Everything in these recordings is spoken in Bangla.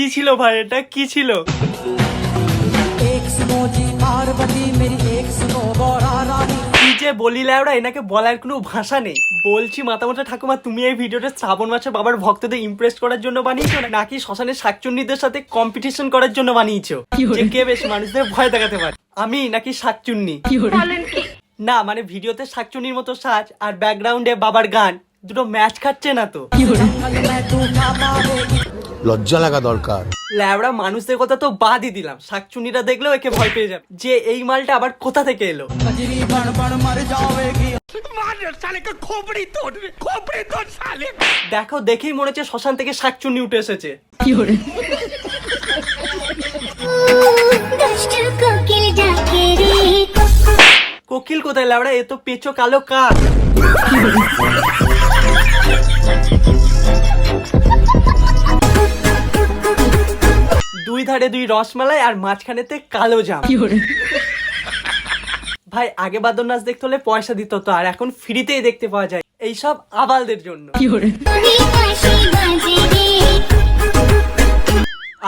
কি ছিল ভাই এটা? কি ছিল? কি যে এনাকে বলার কোনো ভাষা নেই। বলছি মাতামশা ঠাকুমা তুমি এই ভিডিওটা শ্রাবণ মাসে বাবার ভক্তদের ইমপ্রেস করার জন্য বানিয়েছো নাকি শ্মশানের শাকচুন্নিদের সাথে কম্পিটিশন করার জন্য বানিয়েছো? যে কে বেশি মানুষদের ভয় দেখাতে পারে? আমি নাকি শাকচুন্নি? না মানে ভিডিওতে শাকচুন্নির মতো সাজ আর ব্যাকগ্রাউন্ডে বাবার গান দুটো ম্যাচ খাচ্ছে না তো। লজ্জা লাগা দরকার। ল্যাবড়া মানুষদের কথা তো বাদই দিলাম। শাকচুনিরা দেখলেও একে ভয় পেয়ে যাবে। যে এই মালটা আবার কোথা থেকে এলো? দেখো, দেখেই মনে হচ্ছে শ্মশান থেকে শাকচুনি উঠে এসেছে। কোকিল কোথায় ল্যাবড়া? এ তো পেচো কালো কাক। ধারে দুই রসমালাই আর মাঝখানেতে কালো জাম। ভাই আগে বাদর নাচ দেখতে হলে পয়সা দিত তো আর এখন ফ্রিতেই দেখতে পাওয়া যায়। এইসব আবালদের জন্য।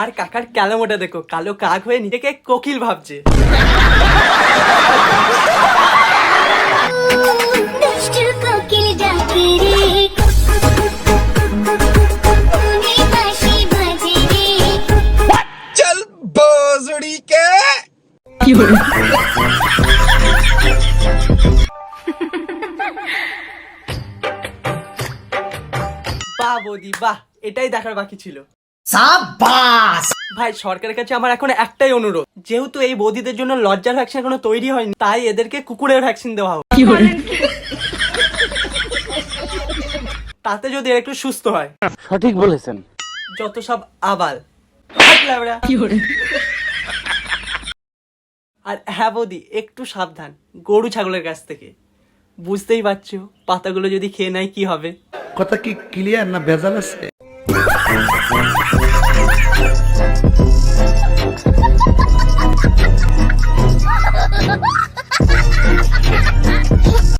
আর কাকার ক্যালামোটা দেখো কালো কাক হয়ে নিজেকে কোকিল ভাবছে। বাহ বৌদি বাহ এটাই দেখার বাকি ছিল। ভাই সরকারের কাছে আমার এখন একটাই অনুরোধ যেহেতু এই বৌদিদের জন্য লজ্জার ভ্যাকসিন এখনও তৈরি হয়নি তাই এদেরকে কুকুরের ভ্যাকসিন দেওয়া হোক তাতে যদি এরা একটু সুস্থ হয়। সঠিক বলেছেন। যত সব আবাল। ল্যাবড়া। আর হ্যাঁ একটু সাবধান, গরু ছাগলের কাছ থেকে। বুঝতেই পারছ, পাতাগুলো যদি খেয়ে নেয় কি হবে? কথা কি ক্লিয়ার না ভেজাল আছে?